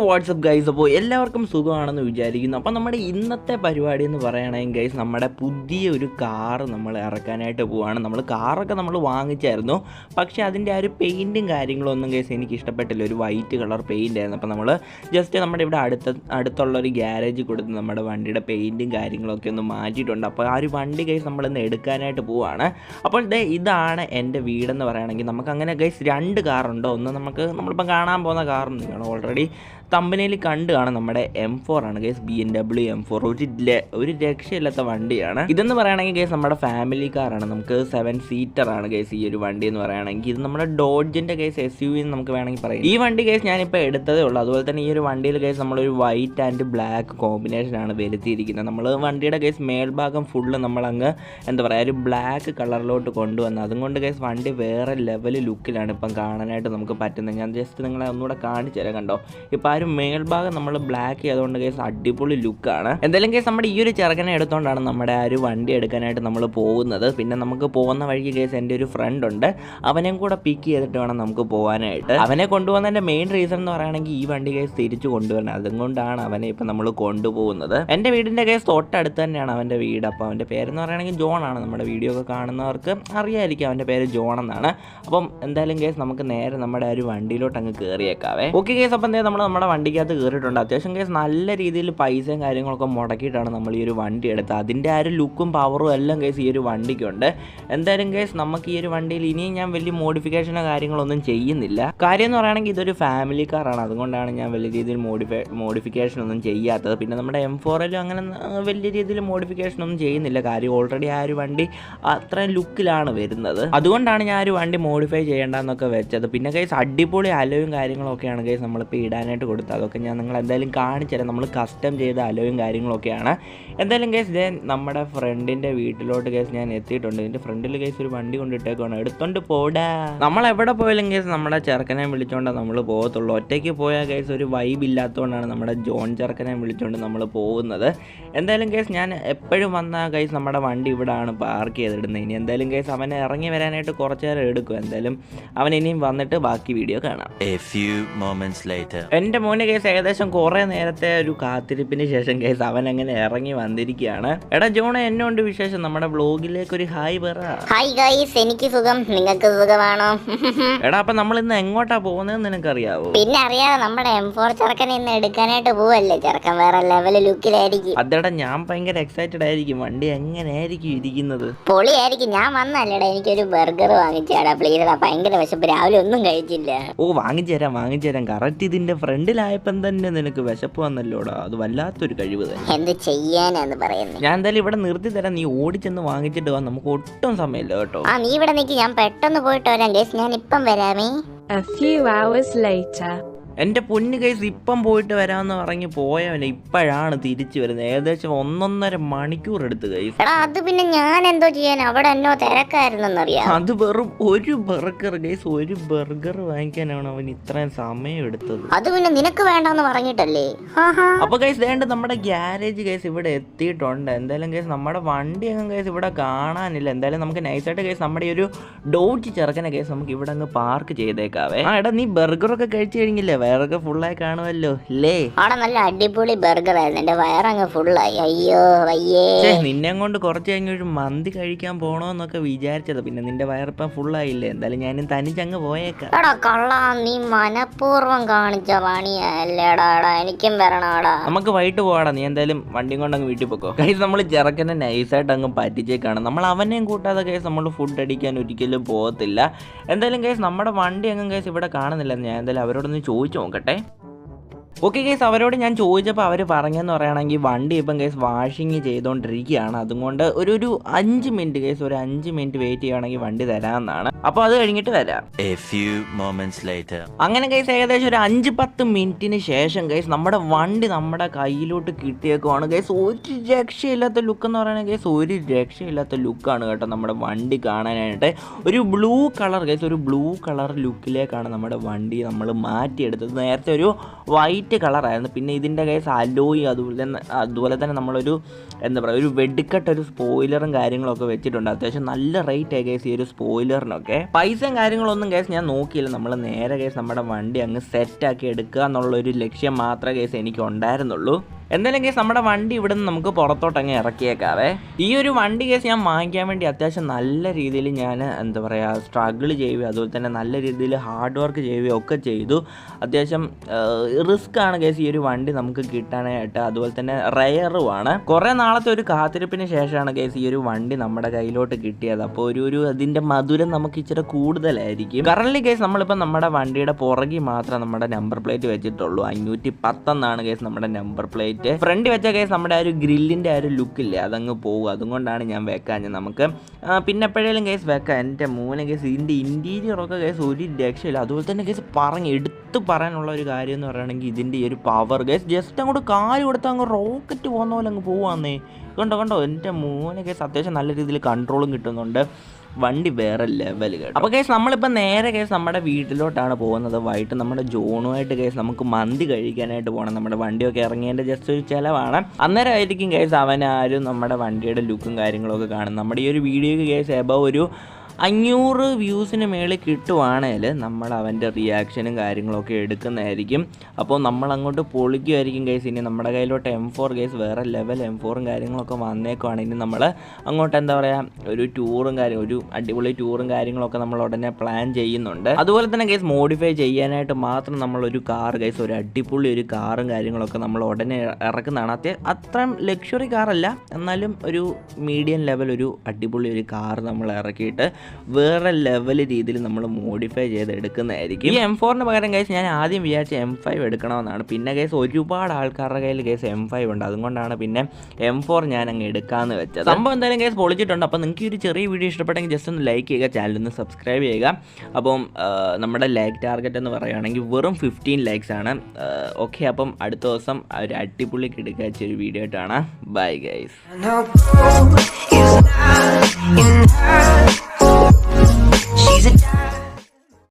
WhatsApp guys അപ്പോൾ എല്ലാവർക്കും സുഖമാണെന്ന് വിചാരിക്കുന്നു. അപ്പോൾ നമ്മുടെ ഇന്നത്തെ പരിപാടി എന്ന് പറയുകയാണെങ്കിൽ ഗൈസ് നമ്മുടെ പുതിയ ഒരു കാറ് നമ്മൾ ഇറക്കാനായിട്ട് പോവാണ്. നമ്മൾ കാറൊക്കെ നമ്മൾ വാങ്ങിച്ചായിരുന്നു. പക്ഷേ അതിന്റെ ആ ഒരു പെയിന്റും കാര്യങ്ങളും ഒന്നും ഗൈസ് എനിക്ക് ഇഷ്ടപ്പെട്ടില്ല. ഒരു വൈറ്റ് കളർ പെയിന്റ് ആയിരുന്നു. അപ്പോൾ നമ്മൾ ജസ്റ്റ് നമ്മുടെ ഇവിടെ അടുത്ത അടുത്തുള്ള ഒരു ഗ്യാരേജ് കൊടുത്ത് നമ്മുടെ വണ്ടിയുടെ പെയിന്റും കാര്യങ്ങളൊക്കെ ഒന്ന് മാറ്റിയിട്ടുണ്ട്. അപ്പോൾ ആ ഒരു വണ്ടി ഗൈസ് നമ്മളിന്ന് എടുക്കാനായിട്ട് പോവാണ്. അപ്പോൾ ദേ ഇതാണ് എന്റെ വീടെന്ന് പറയുകയാണെങ്കിൽ നമുക്ക് അങ്ങനെ ഗൈസ് രണ്ട് കാറുണ്ട് ഒന്ന് നമുക്ക് നമ്മളിപ്പം കാണാൻ പോകുന്ന കാറും നിങ്ങൾ ഓൾറെഡി തമ്പനയിൽ കണ്ട് കാണും നമ്മുടെ എം ഫോർ ആണ് guys B M W M four ഒരു ഒരു രക്ഷയില്ലാത്ത വണ്ടിയാണ്. ഇതെന്ന് പറയുകയാണെങ്കിൽ ഗേസ് നമ്മുടെ ഫാമിലി കാറാണ് നമുക്ക് സെവൻ സീറ്റർ ആണ് ഗേസ് ഈ ഒരു വണ്ടി എന്ന് പറയുകയാണെങ്കിൽ. ഇത് നമ്മുടെ ഡോഡ്ജിന്റെ കേസ് എസ് യു എന്ന് നമുക്ക് വേണമെങ്കിൽ പറയാം. ഈ വണ്ടി കേസ് ഞാനിപ്പോൾ എടുത്തതേ ഉള്ളൂ. അതുപോലെ തന്നെ ഈ ഒരു വണ്ടിയിൽ ഗൈസ് നമ്മളൊരു വൈറ്റ് ആൻഡ് ബ്ലാക്ക് കോമ്പിനേഷൻ ആണ് വരുത്തിയിരിക്കുന്നത്. നമ്മൾ വണ്ടിയുടെ കേസ് മേൽഭാഗം ഫുള്ള് നമ്മളങ്ങ് എന്താ പറയുക ഒരു ബ്ലാക്ക് കളറിലോട്ട് കൊണ്ടുവന്ന്. അതുകൊണ്ട് കേസ് വണ്ടി വേറെ ലെവൽ ലുക്കിലാണ് ഇപ്പം കാണാനായിട്ട് നമുക്ക് പറ്റുന്നത്. ഞാൻ ജസ്റ്റ് നിങ്ങളെ ഒന്നുകൂടെ കാണിച്ചു തരാം കണ്ടോ? ഇപ്പം ആ ഒരു മേൽഭാഗം നമ്മൾ ബ്ലാക്ക് ചെയ്തുകൊണ്ട് കേസ് അടിപൊളി ലുക്കാണ് എന്തായാലും കേസ് നമ്മുടെ ഈ ഒരു ചെറുക്കനെ എടുത്തുകൊണ്ടാണ് നമ്മുടെ ആ ഒരു വണ്ടി എടുക്കാനായിട്ട് നമ്മൾ പോകുന്നത്. പിന്നെ നമുക്ക് പോകുന്ന വഴിക്ക് കേസ് എന്റെ ഒരു ഫ്രണ്ട് ഉണ്ട്. അവനെയും കൂടെ പിക്ക് ചെയ്തിട്ട് വേണം നമുക്ക് പോകാനായിട്ട് അവനെ കൊണ്ടുപോകുന്നതിന്റെ മെയിൻ റീസൺ എന്ന് പറയുകയാണെങ്കിൽ ഈ വണ്ടി കേസ് തിരിച്ചു കൊണ്ടുവരണം. അതുകൊണ്ടാണ് അവനെ ഇപ്പം നമ്മൾ കൊണ്ടുപോകുന്നത്. എന്റെ വീടിന്റെ കേസ് തൊട്ടടുത്ത് തന്നെയാണ് അവന്റെ വീട്. അപ്പോൾ അവന്റെ പേരെന്ന് പറയുകയാണെങ്കിൽ ജോൺ ആണ്. നമ്മുടെ വീഡിയോ ഒക്കെ കാണുന്നവർക്ക് അറിയായിരിക്കും അവന്റെ പേര് ജോൺ എന്നാണ്. അപ്പം എന്തായാലും കേസ് നമുക്ക് നേരെ നമ്മുടെ ഒരു വണ്ടിയിലോട്ട് അങ്ങ് കയറിയേക്കാവേ ഓക്കെ കേസ് അപ്പം എന്തായാലും നമ്മൾ നമ്മുടെ വണ്ടിക്കകത്ത് കയറിയിട്ടുണ്ട് അത്യാവശ്യം കേസ് നല്ല രീതിയിൽ പൈസയും കാര്യങ്ങളൊക്കെ മുടക്കിയിട്ടാണ് നമ്മൾ ഈ ഒരു വണ്ടി എടുത്തത്. അതിന്റെ ആ ഒരു ലുക്കും പവറും എല്ലാം കേസ് ഈ ഒരു വണ്ടിക്കുണ്ട്. എന്തായാലും കേസ് നമുക്ക് ഈ ഒരു വണ്ടിയിൽ ഇനിയും ഞാൻ വലിയ മോഡിഫിക്കേഷനോ കാര്യങ്ങളൊന്നും ചെയ്യുന്നില്ല. കാര്യം എന്ന് പറയുകയാണെങ്കിൽ ഇതൊരു ഫാമിലി കാറാണ് അതുകൊണ്ടാണ് ഞാൻ വലിയ രീതിയിൽ മോഡിഫൈ മോഡിഫിക്കേഷൻ ഒന്നും ചെയ്യാത്തത്. പിന്നെ നമ്മുടെ എം ഫോറിലും അങ്ങനെ വലിയ രീതിയിൽ മോഡിഫിക്കേഷൻ ഒന്നും ചെയ്യുന്നില്ല. കാര്യം ഓൾറെഡി ആ ഒരു വണ്ടി അത്രയും ലുക്കിലാണ് വരുന്നത്. അതുകൊണ്ടാണ് ഞാൻ ആ ഒരു വണ്ടി മോഡിഫൈ ചെയ്യേണ്ടെന്നൊക്കെ വെച്ചത്. പിന്നെ കേസ് അടിപൊളി അലോയും കാര്യങ്ങളൊക്കെയാണ് കേസ് നമ്മളിപ്പോൾ ഇടാനായിട്ട് കൊടുത്തത്. അതൊക്കെ ഞാൻ നിങ്ങൾ എന്തായാലും കാണിച്ചു തരാം. നമ്മൾ കസ്റ്റം ചെയ്ത അലോയും കാര്യങ്ങളൊക്കെയാണ്. എന്തായാലും കേസ് ഞാൻ നമ്മുടെ ഫ്രണ്ടിന്റെ വീട്ടിലോട്ട് കേസ് ഞാൻ എത്തിയിട്ടുണ്ട്. എന്റെ ഫ്രണ്ടിൽ കേസ് ഒരു വണ്ടി കൊണ്ടിട്ടേക്കാണ് എടുത്തോണ്ട് പോടാ. നമ്മൾ എവിടെ പോയാലും കേസ് നമ്മുടെ ചെറുക്കനെ വിളിച്ചോണ്ടാണ് നമ്മൾ പോകത്തുള്ളൂ. ഒറ്റയ്ക്ക് പോയാൽ കേസ് ഒരു വൈബ് ഇല്ലാത്തതുകൊണ്ടാണ് നമ്മുടെ ജോൺ ചെറുക്കനെ വിളിച്ചുകൊണ്ട് നമ്മൾ പോകുന്നത്. എന്തായാലും കേസ് ഞാൻ എപ്പോഴും വന്ന കേസ് നമ്മുടെ വണ്ടി ഇവിടെയാണ് പാർക്ക് ചെയ്തിടുന്നത് ഇനി എന്തായാലും കേസ് അവനെ ഇറങ്ങി വരാനായിട്ട് കുറച്ച് നേരം എടുക്കും. എന്തായാലും അവൻ ഇനിയും വന്നിട്ട് ബാക്കി വീഡിയോ കാണാം. എന്റെ മോന് കേസ് ഏകദേശം കുറേ നേരത്തെ ഒരു കാത്തിരിപ്പിന് ശേഷം കേസ് അവൻ അങ്ങനെ ഇറങ്ങി വന്നിരിക്കുകയാണ്. എടാ ജോണ എന്നോണ്ട് വിശേഷം? നമ്മുടെ ബ്ലോഗിലേക്ക് ഒരു ഹായ് പറ. ഹായ് ഗൈസ് എനിക്ക് സുഖം. നിങ്ങൾക്ക് സുഖമാണോ? എടാ അപ്പൊ നമ്മൾ ഇന്ന് എങ്ങോട്ടാ പോകുന്നത് നിനക്ക് അറിയാവോ പിന്നെ അറിയാതെ നമ്മുടെ എം ഫോർ ചെറുക്കനെ ഇന്ന് എടുക്കാനായിട്ട് പോവല്ലേ. ചെറുക്കൻ വേറെ ലെവൽ ലുക്കിലായിരിക്കും അതെടാ ഞാൻ ഭയങ്കര എക്സൈറ്റഡ് ആയിരിക്കും. വണ്ടി എങ്ങനെയായിരിക്കും ഇരിക്കുന്നത്? പൊളിയായിരിക്കും. ഞാൻ വന്നല്ലേടാ എനിക്കൊരു ബർഗർ വാങ്ങിച്ചാടാ. പ്ലീസ് ഭയങ്കര വിശപ്പ്. രാവിലെ ഒന്നും കഴിച്ചില്ല. ഓ വാങ്ങിച്ചു തരാം വാങ്ങിച്ചു തരാം കറക്റ്റ് ഇതിന്റെ ഫ്രണ്ടിലായപ്പം തന്നെ നിനക്ക് വിശപ്പ് വന്നല്ലോടാ? അത് വല്ലാത്തൊരു കഴിവ് തന്നെ. എന്ത് ചെയ്യാനാന്ന് പറയുന്നത് ഞാൻ എന്തായാലും ഇവിടെ നിർത്തി തരാം. നീ ഓടിച്ചെന്ന് വാങ്ങിച്ചിട്ട് വാ. നമുക്ക് ഒട്ടും സമയമില്ല കേട്ടോ. ആ നീ ഇവിടെ നിൽക്കി ഞാൻ പെട്ടെന്ന് പോയിട്ട് വരാം. ഗൈസ് ഞാൻ ഇപ്പം വരാമേ. A few hours later. എന്റെ പൊന്ന് കേസ് ഇപ്പം പോയിട്ട് വരാമെന്ന് പറഞ്ഞ് പോയവനെ ഇപ്പോഴാണ് തിരിച്ചു വരുന്നത്. ഏകദേശം ഒന്നൊന്നര മണിക്കൂർ എടുത്ത് കൈസ്. അത് പിന്നെ ഞാൻ എന്തോ ചെയ്യാൻ അവിടെ എന്നോ തിരക്കായിരുന്നെന്നറിയാം അത് വെറും ഒരു ബർഗർ കേസ് ഒരു ബർഗർ വാങ്ങിക്കാനാണ് അവൻ ഇത്രയും സമയം എടുത്തത്. അത് പിന്നെ നിനക്ക് വേണ്ടെന്ന് പറഞ്ഞിട്ടല്ലേ? അപ്പൊ കേസ് വേണ്ട നമ്മുടെ ഗ്യാരേജ് കേസ് ഇവിടെ എത്തിയിട്ടുണ്ട്. എന്തായാലും കേസ് നമ്മുടെ വണ്ടി അങ്ങ് കേസ് ഇവിടെ കാണാനില്ല. എന്തായാലും നമുക്ക് നൈസായിട്ട് കേസ് നമ്മുടെ ഈ ഒരു ഡോട്ട് ചെറുക്കനെ കേസ് നമുക്ക് ഇവിടെ അങ്ങ് പാർക്ക് ചെയ്തേക്കാവേ. ആ എടാ നീ ബർഗറൊക്കെ കഴിച്ചു കഴിഞ്ഞില്ലേ? വയറൊക്കെ ഫുള്ളായി കാണുമല്ലോ അല്ലേ അവിടെ നല്ല അടിപൊളി ബർഗർ ആയിരുന്നു. എന്റെ വയറങ്ങ് ഫുള്ളായി അയ്യോ വയ്യേ. ഛേ, നിന്നെ കൊണ്ട് കുറച്ച് കഴിഞ്ഞൊരു മന്തി കഴിക്കാൻ പോണോന്നൊക്കെ വിചാരിച്ചത്. പിന്നെ നിന്റെ വയറിപ്പം ഫുള്ളായില്ലേ എന്തായാലും ഞാനും തനിച്ചങ്ങ് പോയേക്കാം. എടാ കള്ള നീ മനഃപൂർവം കാണിച്ച പണിയല്ലേടാ എടാ എനിക്കും വരണാടാ. നമുക്ക് വൈകിട്ട് പോവാടാ. നീ എന്തായാലും വണ്ടിയും കൊണ്ട് അങ്ങ് വീട്ടിൽ പോക്കോ. കൈസ് നമ്മൾ ചെറുക്കനെ നൈസായിട്ട് അങ്ങ് പറ്റിച്ചേക്കാണ്. നമ്മൾ അവനെയും കൂട്ടാതെ കേസ് നമ്മൾ ഫുഡ് അടിക്കാൻ ഒരിക്കലും പോകത്തില്ല. എന്തായാലും കേസ് നമ്മുടെ വണ്ടി അങ്ങ് കേസ് ഇവിടെ കാണുന്നില്ല. ഞാൻ എന്തായാലും അവരോടൊന്ന് ചോദിച്ചു നോക്കട്ടെ. ഓക്കെ കേസ് അവരോട് ഞാൻ ചോദിച്ചപ്പോൾ അവർ പറഞ്ഞെന്ന് പറയുകയാണെങ്കിൽ വണ്ടി ഇപ്പം കേസ് വാഷിങ് ചെയ്തുകൊണ്ടിരിക്കുകയാണ് അതുകൊണ്ട് ഒരു ഒരു അഞ്ച് മിനിറ്റ് കേസ് ഒരു അഞ്ച് മിനിറ്റ് വെയിറ്റ് ചെയ്യുകയാണെങ്കിൽ വണ്ടി തരാമെന്നാണ്. അപ്പോൾ അത് കഴിഞ്ഞിട്ട് വരാം. അങ്ങനെ കേസ് ഏകദേശം ഒരു അഞ്ച് പത്ത് മിനിറ്റിന് ശേഷം കേസ് നമ്മുടെ വണ്ടി നമ്മുടെ കയ്യിലോട്ട് കിട്ടിയേക്കുവാണ്. കേസ് ഒരു രക്ഷയില്ലാത്ത ലുക്ക് എന്ന് പറയുന്നത് കേസ് ഒരു രക്ഷയില്ലാത്ത ലുക്കാണ് കേട്ടോ നമ്മുടെ വണ്ടി കാണാനായിട്ട്. ഒരു ബ്ലൂ കളർ കേസ് ഒരു ബ്ലൂ കളർ ലുക്കിലേക്കാണ് നമ്മുടെ വണ്ടി നമ്മൾ മാറ്റിയെടുത്തത്. നേരത്തെ ഒരു വൈറ്റ് വൈറ്റ് കളറായിരുന്നു. പിന്നെ ഇതിന്റെ കേസ് അലോയി അതുപോലെ അതുപോലെ തന്നെ നമ്മളൊരു എന്താ പറയുക ഒരു വെടിക്കെട്ട് ഒരു സ്പോയിലറും കാര്യങ്ങളൊക്കെ വെച്ചിട്ടുണ്ട്. അത്യാവശ്യം നല്ല റേറ്റ് ആയി കേസ് ഈ ഒരു സ്പോയിലറിനൊക്കെ പൈസയും കാര്യങ്ങളൊന്നും കേസ് ഞാൻ നോക്കിയില്ല. നമ്മൾ നേരെ കേസ് നമ്മുടെ വണ്ടി അങ്ങ് സെറ്റാക്കി എടുക്കുക എന്നുള്ളൊരു ലക്ഷ്യം മാത്രമേ കേസ് എനിക്ക് ഉണ്ടായിരുന്നുള്ളൂ എന്തായാലും കേസ് നമ്മുടെ വണ്ടി ഇവിടെ നിന്ന് നമുക്ക് പുറത്തോട്ട് അങ്ങ് ഇറക്കിയേക്കാവേ. ഈ ഒരു വണ്ടി കേസ് ഞാൻ വാങ്ങിക്കാൻ വേണ്ടി അത്യാവശ്യം നല്ല രീതിയിൽ ഞാൻ എന്താ പറയുക സ്ട്രഗിൾ ചെയ്യുകയും അതുപോലെ തന്നെ നല്ല രീതിയിൽ ഹാർഡ് വർക്ക് ചെയ്യുകയും ഒക്കെ ചെയ്തു. അത്യാവശ്യം റിസ്ക് ആണ് കേസ് ഈ ഒരു വണ്ടി നമുക്ക് കിട്ടാനായിട്ട്. അതുപോലെ തന്നെ റയറുമാണ് കുറേ നാളത്തെ ഒരു കാത്തിരിപ്പിന് ശേഷമാണ് കേസ് ഈ ഒരു വണ്ടി നമ്മുടെ കയ്യിലോട്ട് കിട്ടിയത്. അപ്പോൾ ഒരു ഒരു അതിന്റെ മധുരം നമുക്ക് ഇച്ചിരി കൂടുതലായിരിക്കും. കറൻലി കേസ് നമ്മളിപ്പോൾ നമ്മുടെ വണ്ടിയുടെ പുറകിൽ മാത്രം നമ്മുടെ നമ്പർ പ്ലേറ്റ് വെച്ചിട്ടുള്ളൂ. അഞ്ഞൂറ്റി പത്തെന്നാണ് കേസ് നമ്മുടെ നമ്പർ പ്ലേറ്റ് ഫ്രണ്ട് വെച്ച കേസ് നമ്മുടെ ആ ഒരു ഗ്രില്ലിന്റെ ആ ഒരു ലുക്കില്ലേ അതങ്ങ് പോകും അതുകൊണ്ടാണ് ഞാൻ വെക്കാഞ്ഞത് നമുക്ക് പിന്നെ എപ്പോഴേലും കേസ് വെക്കാം. എന്റെ മൂന്ന് കേസ് ഇതിന്റെ ഇന്റീരിയറൊക്കെ കേസ് ഒരു രക്ഷയില്ല അതുപോലെ തന്നെ കേസ് പറഞ്ഞ് എടുത്ത് പറയാനുള്ള ഒരു കാര്യം എന്ന് പറയുകയാണെങ്കിൽ ഇതിന്റെ ഈ ഒരു പവർ കേസ് ജസ്റ്റ് അങ്ങോട്ട് കാൽ കൊടുത്ത് അങ്ങ് റോക്കറ്റ് പോകുന്ന പോലെ അങ്ങ് പോവാന്നേ. കണ്ടോ കണ്ടോ? എന്റെ മൂന്ന് കേസ് അത്യാവശ്യം നല്ല രീതിയിൽ കൺട്രോളും കിട്ടുന്നുണ്ട്. വണ്ടി വേറെ ലെവൽ കേട്ടോ. അപ്പോൾ കേസ് നമ്മളിപ്പോൾ നേരെ കേസ് നമ്മുടെ വീട്ടിലോട്ടാണ് പോകുന്നത്. വൈകിട്ട് നമ്മുടെ ജോണുമായിട്ട് കേസ് നമുക്ക് മന്തി കഴിക്കാനായിട്ട് പോകണം നമ്മുടെ വണ്ടിയൊക്കെ ഇറങ്ങിയതിന്റെ ജസ്റ്റ് ഒരു ചിലവാണ്. അന്നേരമായിരിക്കും കേസ് അവനാരും നമ്മുടെ വണ്ടിയുടെ ലുക്കും കാര്യങ്ങളൊക്കെ കാണും. നമ്മുടെ ഈ ഒരു വീഡിയോയ്ക്ക് കേസ് എബവ് ഒരു അഞ്ഞൂറ് വ്യൂസിന് മേളിൽ കിട്ടുവാണെങ്കിൽ നമ്മൾ അവന്റെ റിയാക്ഷനും കാര്യങ്ങളൊക്കെ എടുക്കുന്നതായിരിക്കും. അപ്പോൾ നമ്മൾ അങ്ങോട്ട് പൊളിക്കുമായിരിക്കും കേസ് ഇനി നമ്മുടെ കയ്യിലോട്ട് എം ഫോർ കേസ് വേറെ ലെവൽ എം ഫോറും കാര്യങ്ങളൊക്കെ വന്നേക്കുവാണ്. ഇനി നമ്മൾ അങ്ങോട്ട് എന്താ പറയുക ഒരു ടൂറും കാര്യം ഒരു അടിപൊളി ടൂറും കാര്യങ്ങളൊക്കെ നമ്മൾ ഉടനെ പ്ലാൻ ചെയ്യുന്നുണ്ട്. അതുപോലെ തന്നെ കേസ് മോഡിഫൈ ചെയ്യാനായിട്ട് മാത്രം നമ്മളൊരു കാർ കേസ് ഒരു അടിപൊളി ഒരു കാറും കാര്യങ്ങളൊക്കെ നമ്മൾ ഉടനെ ഇറക്കുന്നതാണ്. അത്യ അത്രയും ലക്ഷറി കാറല്ല എന്നാലും ഒരു മീഡിയം ലെവൽ ഒരു അടിപൊളി ഒരു കാർ നമ്മൾ ഇറക്കിയിട്ട് വേറെ ലെവൽ രീതിയിൽ നമ്മൾ മോഡിഫൈ ചെയ്ത് എടുക്കുന്നതായിരിക്കും ഈ എം ഫോറിന് പകരം കേസ് ഞാൻ ആദ്യം വിചാരിച്ച എം ഫൈവ് എടുക്കണമെന്നാണ്. പിന്നെ കേസ് ഒരുപാട് ആൾക്കാരുടെ കയ്യിൽ കേസ് എം ഫൈവ് ഉണ്ട്. അതുകൊണ്ടാണ് പിന്നെ എം ഫോർ ഞാൻ അങ്ങ് എടുക്കാമെന്ന് വെച്ചത്. സംഭവം എന്തായാലും കേസ് പൊളിച്ചിട്ടുണ്ട്. അപ്പോൾ നിങ്ങൾക്ക് ഈ ഒരു ചെറിയ വീഡിയോ ഇഷ്ടപ്പെട്ടെങ്കിൽ ജസ്റ്റ് ഒന്ന് ലൈക്ക് ചെയ്യുക ചാനൽ ഒന്ന് സബ്സ്ക്രൈബ് ചെയ്യുക. അപ്പം നമ്മുടെ ലൈക്ക് ടാർഗറ്റ് എന്ന് പറയുകയാണെങ്കിൽ വെറും ഫിഫ്റ്റീൻ ലൈക്സ് ആണ്. ഓക്കെ അപ്പം അടുത്ത ദിവസം ഒരു അടിപൊളി കിടക്കാച്ച ഒരു വീഡിയോ ആയിട്ടാണ്. Bye guys amazing.